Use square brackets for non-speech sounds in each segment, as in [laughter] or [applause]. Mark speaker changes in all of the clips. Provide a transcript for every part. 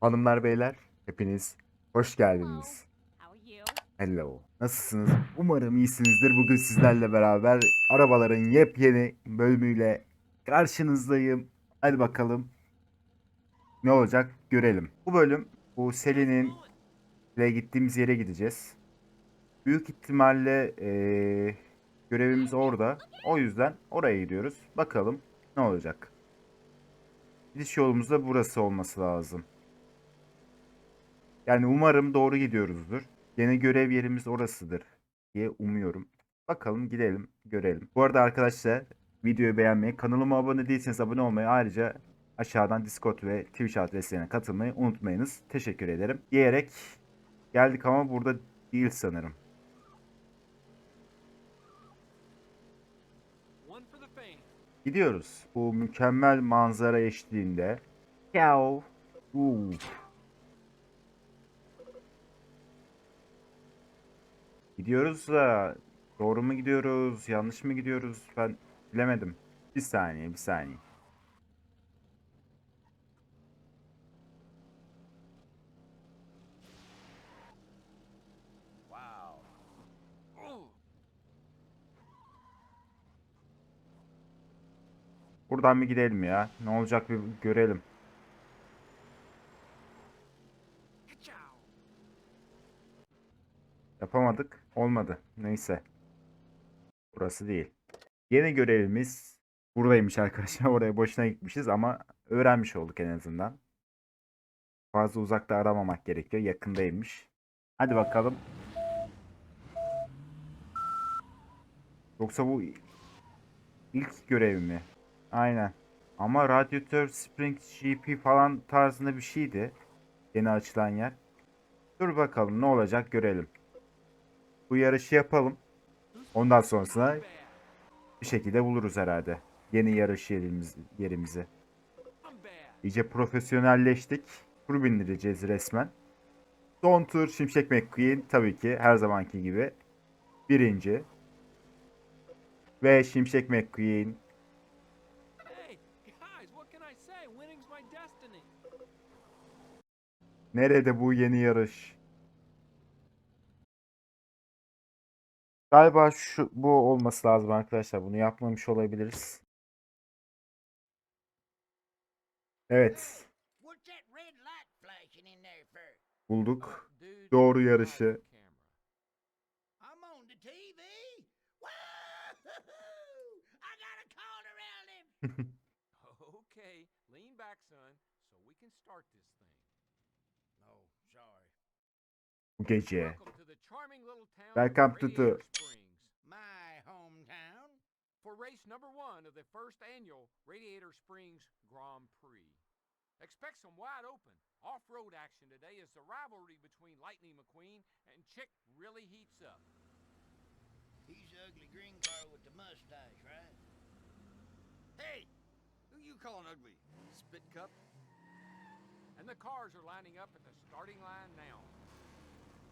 Speaker 1: Hanımlar beyler hepiniz hoş geldiniz. Hello. Nasılsınız? Umarım iyisinizdir. Bugün sizlerle beraber arabaların yepyeni bölümüyle karşınızdayım. Hadi bakalım ne olacak görelim. Bu bölüm bu Selin'in ile gittiğimiz yere gideceğiz. Büyük ihtimalle eee, görevimiz orada. O yüzden oraya gidiyoruz. Bakalım ne olacak. Gidiş yolumuz da burası olması lazım. Yani umarım doğru gidiyoruzdur. Yeni görev yerimiz orasıdır diye umuyorum. Bakalım gidelim görelim. Bu arada arkadaşlar videoyu beğenmeyi, kanalıma abone değilseniz abone olmayı ayrıca aşağıdan Discord ve Twitch adreslerine katılmayı unutmayınız. Teşekkür ederim. Diyerek geldik ama burada değil sanırım. Gidiyoruz. Bu mükemmel manzara eşliğinde. Yav. Uuu. Gidiyoruz da doğru mu gidiyoruz, yanlış mı gidiyoruz ben bilemedim. Bir saniye, bir saniye. Buradan mı gidelim ya? Ne olacak bir görelim. Yapamadık. Olmadı. Neyse. Burası değil. Yeni görevimiz buradaymış arkadaşlar. [laughs] Oraya boşuna gitmişiz ama öğrenmiş olduk en azından. Fazla uzakta aramamak gerekiyor. Yakındaymış. Hadi bakalım. Yoksa bu ilk görev mi? Aynen. Ama radyatör Spring GP falan tarzında bir şeydi. Yeni açılan yer. Dur bakalım ne olacak görelim. Bu yarışı yapalım. Ondan sonrasına bir şekilde buluruz herhalde. Yeni yarış yerimiz, yerimizi. İyice profesyonelleştik. Tur bindireceğiz resmen. Son tur Şimşek McQueen tabii ki her zamanki gibi birinci. Ve Şimşek McQueen nerede bu yeni yarış? Galiba şu bu olması lazım arkadaşlar. Bunu yapmamış olabiliriz. Evet, bulduk. Doğru yarışı.
Speaker 2: Okay, lean back, son, so we can start this [laughs] thing.
Speaker 3: Oh, sorry.
Speaker 1: Bu gece.
Speaker 2: Little town
Speaker 1: Welcome
Speaker 2: of
Speaker 1: to
Speaker 2: Radiator
Speaker 1: the-
Speaker 2: Springs.
Speaker 3: My hometown.
Speaker 2: For race number one of the first annual Radiator Springs Grand Prix. Expect some wide open off-road action today as the rivalry between Lightning McQueen and Chick really heats up.
Speaker 3: He's the ugly green car with the mustache, right?
Speaker 4: Hey, who you calling ugly? Spit cup?
Speaker 2: And the cars are lining up at the starting line now.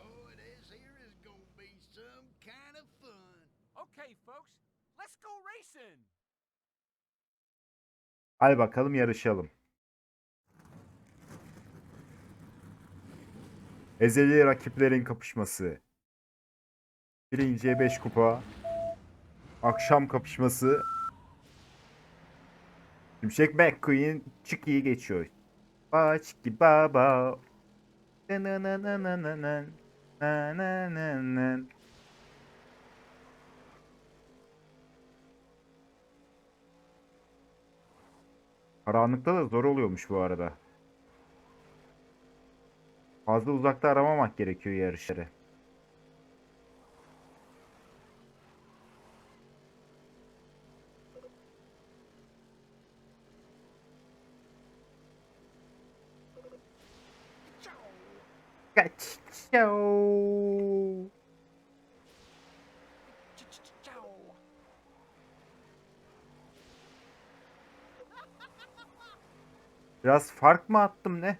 Speaker 3: Boy, this here is gonna be some kind of fun.
Speaker 2: Okay, folks, let's go racing.
Speaker 1: Hadi bakalım yarışalım. Ezeli rakiplerin kapışması. Birinciye 5 kupa. Akşam kapışması. Şimşek McQueen Chiki'yi geçiyor. Ba Chiki baba. Nananananan. Nanananan. Karanlıkta da zor oluyormuş bu arada. Fazla uzakta aramamak gerekiyor yarışları. Kaç. Ciao. Biraz fark mı attım ne?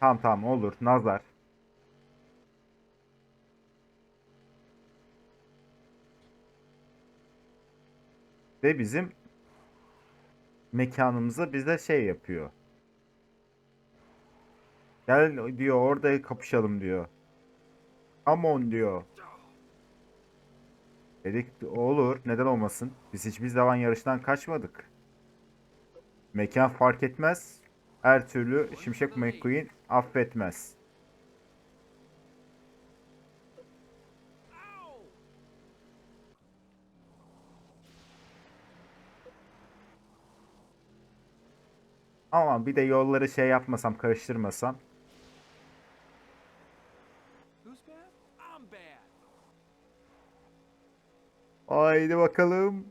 Speaker 1: Tamam tamam olur. Nazar. Ve bizim mekanımıza bize şey yapıyor. Gel diyor orada kapışalım diyor. Come on diyor. Dedik olur neden olmasın. Biz hiçbir zaman yarıştan kaçmadık. Mekan fark etmez. Her türlü Şimşek McQueen affetmez. Ama bir de yolları şey yapmasam karıştırmasam. Haydi bakalım.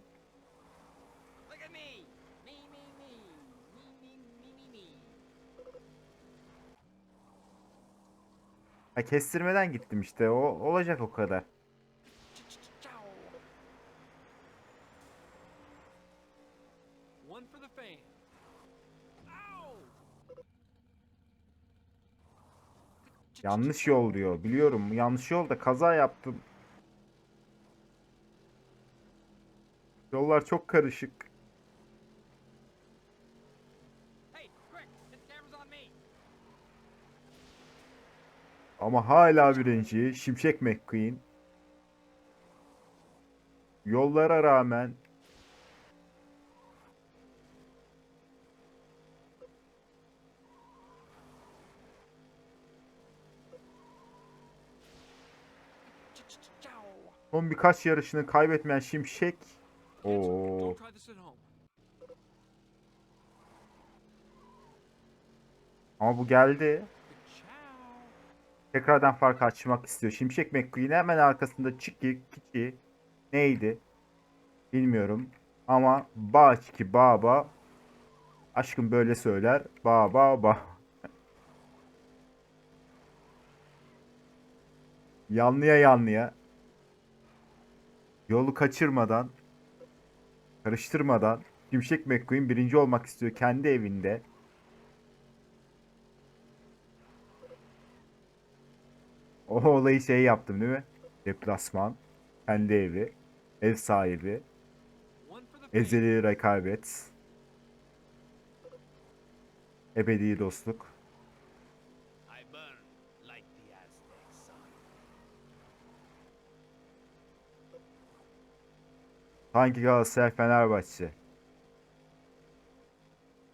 Speaker 1: Ha, kestirmeden gittim işte. O olacak o kadar. Yanlış yol diyor. Biliyorum. Yanlış yolda kaza yaptım. Yollar çok karışık. Ama hala birinci. Şimşek McQueen. Yollara rağmen son birkaç yarışını kaybetmeyen Şimşek. Oo. Ama bu geldi. Tekrardan fark açmak istiyor. Şimşek McQueen hemen arkasında Çiki, Kiki neydi? Bilmiyorum. Ama Bağçiki Baba aşkım böyle söyler. Ba ba ba. [laughs] Yanlıya yanlıya. Yolu kaçırmadan, karıştırmadan Şimşek McQueen birinci olmak istiyor kendi evinde. O olayı şey yaptım değil mi? Deplasman, kendi evi, ev sahibi, ezeli rekabet, ebedi dostluk. Hangi Galatasaray Fenerbahçe?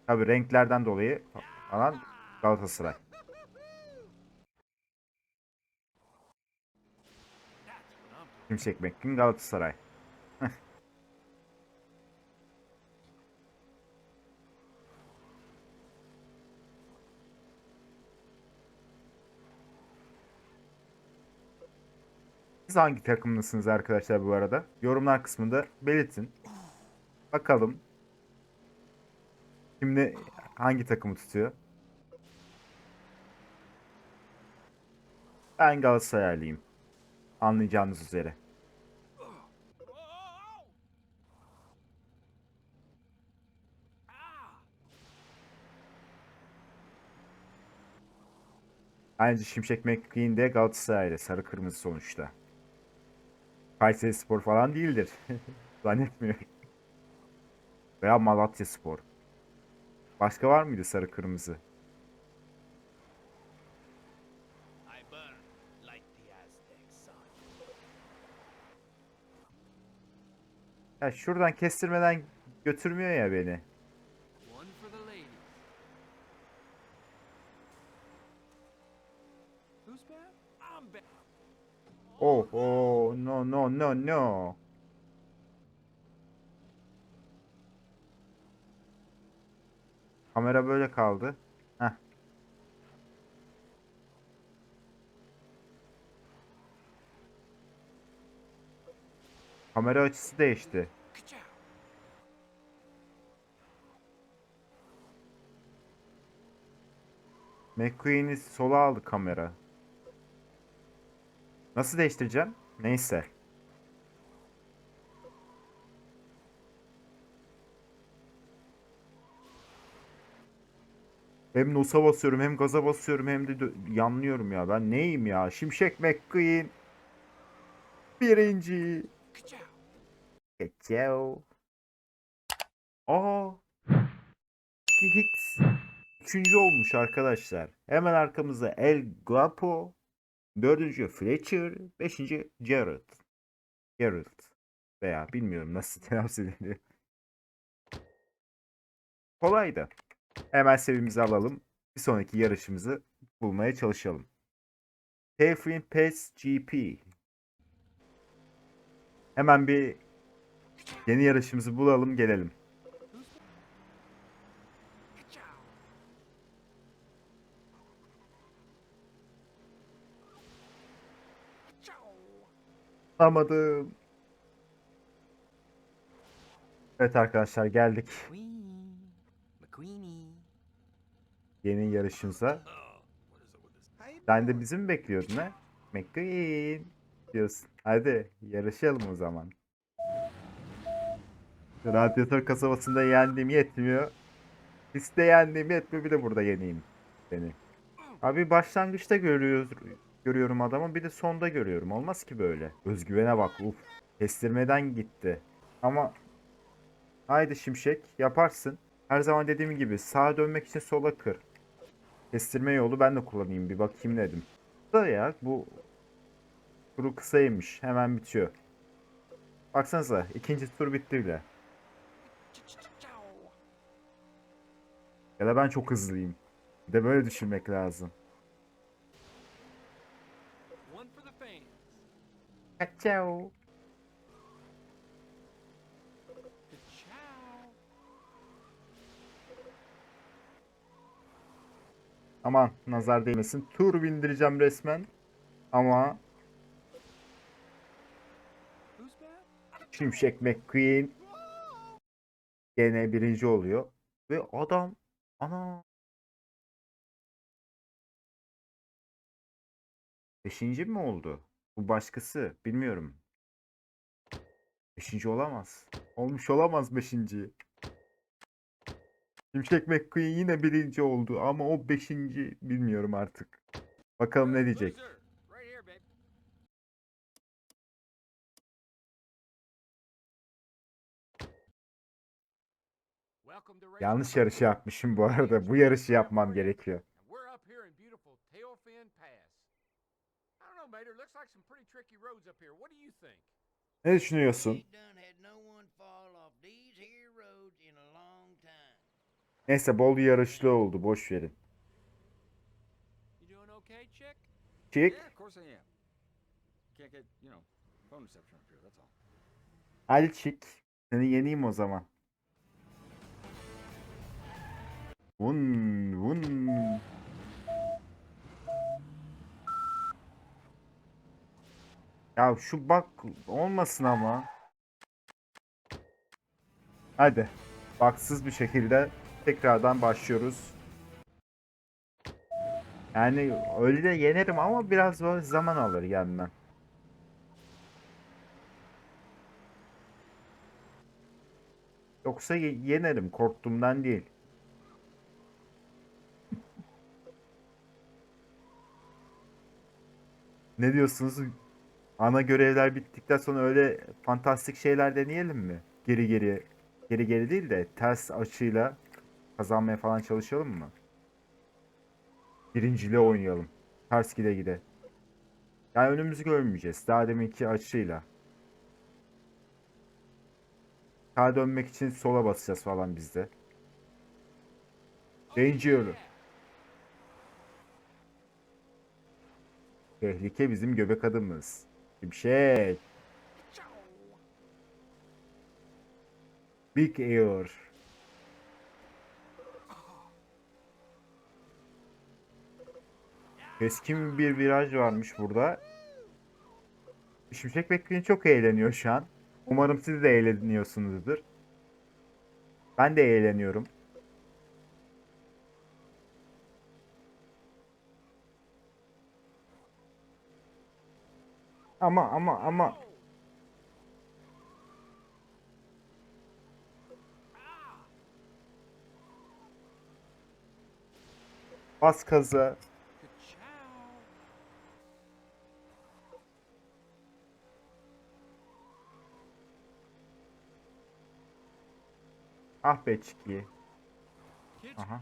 Speaker 1: Tabi renklerden dolayı falan Galatasaray.
Speaker 2: That's what I'm talking
Speaker 1: Şimşek McQueen Galatasaray. Siz hangi takımlısınız arkadaşlar bu arada? Yorumlar kısmında belirtin. Bakalım. Şimdi hangi takımı tutuyor? Ben Galatasaraylıyım. Anlayacağınız üzere. Bence Şimşek McQueen de Galatasaray'da sarı kırmızı sonuçta. Kayseri Spor falan değildir. [laughs] Zannetmiyorum. Veya Malatya Spor. Başka var mıydı sarı kırmızı? Ya şuradan kestirmeden götürmüyor ya beni. No, no. Kamera böyle kaldı. Heh. Kamera açısı değişti. McQueen'i sola aldı kamera. Nasıl değiştireceğim? Neyse. Hem nosa basıyorum hem gaza basıyorum hem de yanlıyorum ya. Ben neyim ya? Şimşek McQueen. Birinci.
Speaker 2: Ciao.
Speaker 1: Aa. Hicks. Üçüncü olmuş arkadaşlar. Hemen arkamızda El Guapo. Dördüncü Fletcher. Beşinci Gerald. Gerald. Veya bilmiyorum nasıl [laughs] telaffuz ediliyor. Kolaydı. Hemen sevimizi alalım. Bir sonraki yarışımızı bulmaya çalışalım. Tefrin Pass GP. Hemen bir yeni yarışımızı bulalım gelelim. Anlamadım. Evet arkadaşlar geldik
Speaker 4: Queenie. McQueenie.
Speaker 1: Yeni yarışımıza. Sen de bizi mi bekliyordun ha? McQueen diyorsun. Hadi yarışalım o zaman. Radyatör kasabasında yendiğim yetmiyor. Piste yendiğim yetmiyor bir de burada yeneyim seni. Abi başlangıçta görüyoruz, görüyorum adamı bir de sonda görüyorum. Olmaz ki böyle. Özgüvene bak uf. Kestirmeden gitti. Ama haydi Şimşek yaparsın. Her zaman dediğim gibi sağa dönmek için sola kır. Kestirme yolu ben de kullanayım bir bakayım dedim. Da ya bu turu kısaymış. Hemen bitiyor. Baksanıza ikinci tur bitti bile. Ya da ben çok hızlıyım. Bir de böyle düşünmek lazım. Ciao. Aman nazar değmesin. Tur bindireceğim resmen. Ama? Şimşek McQueen gene birinci oluyor. Ve adam ana Beşinci mi oldu? Bu başkası. Bilmiyorum. Beşinci olamaz. Olmuş olamaz beşinci. Şimşek McQueen yine birinci oldu ama o beşinci bilmiyorum artık. Bakalım ne diyecek. Yanlış yarışı yapmışım bu arada. Bu yarışı yapmam gerekiyor.
Speaker 2: And we're
Speaker 1: Neyse bol yarışlı oldu. Boş verin.
Speaker 2: Chick?
Speaker 1: Çık.
Speaker 4: Yeah, of course I am. Can't get, you know, phone reception up here, that's all.
Speaker 1: Hadi çık. Seni yeneyim o zaman. Vun vun. Ya şu bak olmasın ama. Hadi. Baksız bir şekilde tekrardan başlıyoruz. Yani öyle de yenerim ama biraz böyle zaman alır yenmem. Yoksa ye- yenerim korktuğumdan değil. [laughs] Ne diyorsunuz? Ana görevler bittikten sonra öyle fantastik şeyler deneyelim mi? Geri geri geri geri değil de ters açıyla kazanmaya falan çalışalım mı? Birinciliğe oynayalım. Ters gide gide. Yani önümüzü görmeyeceğiz. Daha deminki açıyla. Sağa dönmek için sola basacağız falan bizde. Danger. Tehlike bizim göbek adımız. Şimşek. Big Air. Keskin bir viraj varmış burada. Şimşek McQueen çok eğleniyor şu an. Umarım siz de eğleniyorsunuzdur. Ben de eğleniyorum. Ama ama ama bas kaza. Ah be Çiki.
Speaker 2: Home.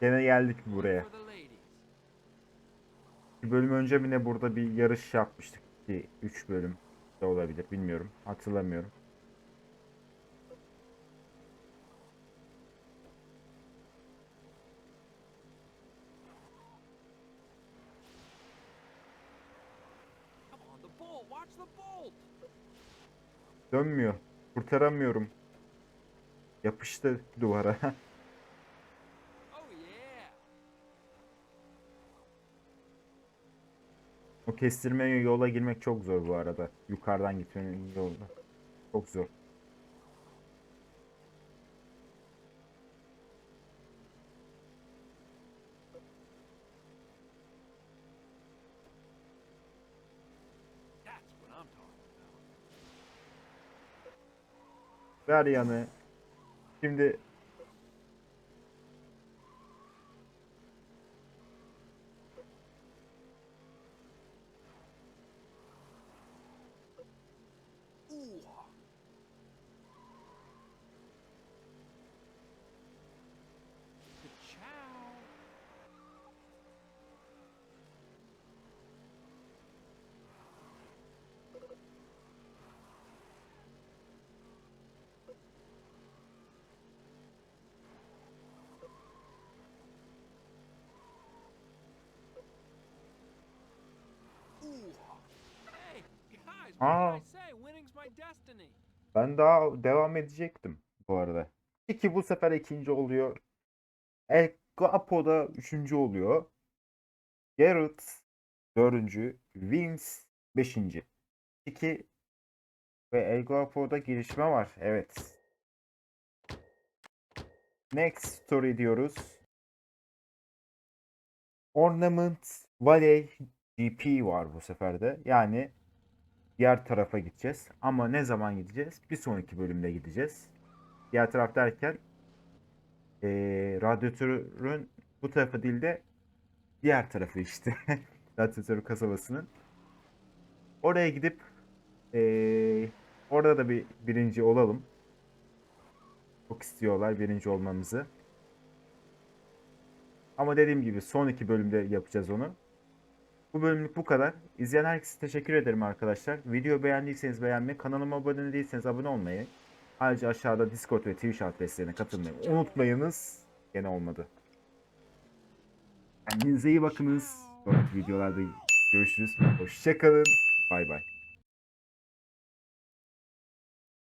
Speaker 1: Gene geldik buraya. Bir bölüm önce mi ne burada bir yarış yapmıştık ki 3 bölüm de olabilir bilmiyorum hatırlamıyorum. Dönmüyor. Kurtaramıyorum. Yapıştı duvara. [laughs] O kestirme yola girmek çok zor bu arada. Yukarıdan gitmenin yolda. Çok zor. Ver yanı. Şimdi
Speaker 2: destiny.
Speaker 1: ben daha devam edecektim bu arada. İki bu sefer ikinci oluyor. El Guapo da üçüncü oluyor. Garrett dördüncü. Vince beşinci. İki ve El Guapo'da gelişme var. Evet. Next story diyoruz. Ornament Valley GP var bu sefer de. Yani diğer tarafa gideceğiz. Ama ne zaman gideceğiz? Bir sonraki bölümde gideceğiz. Diğer taraf derken eee radyatörün bu tarafı değil de diğer tarafı işte. [laughs] radyatör kasabasının. Oraya gidip eee, orada da bir birinci olalım. Çok istiyorlar birinci olmamızı. Ama dediğim gibi son iki bölümde yapacağız onu. Bu bölümlük bu kadar. İzleyen herkese teşekkür ederim arkadaşlar. Video beğendiyseniz beğenmeyi, kanalıma abone değilseniz abone olmayı. Ayrıca aşağıda Discord ve Twitch adreslerine katılmayı unutmayınız. Gene olmadı. Kendinize iyi bakınız. Sonraki videolarda görüşürüz. Hoşçakalın. Bay bay.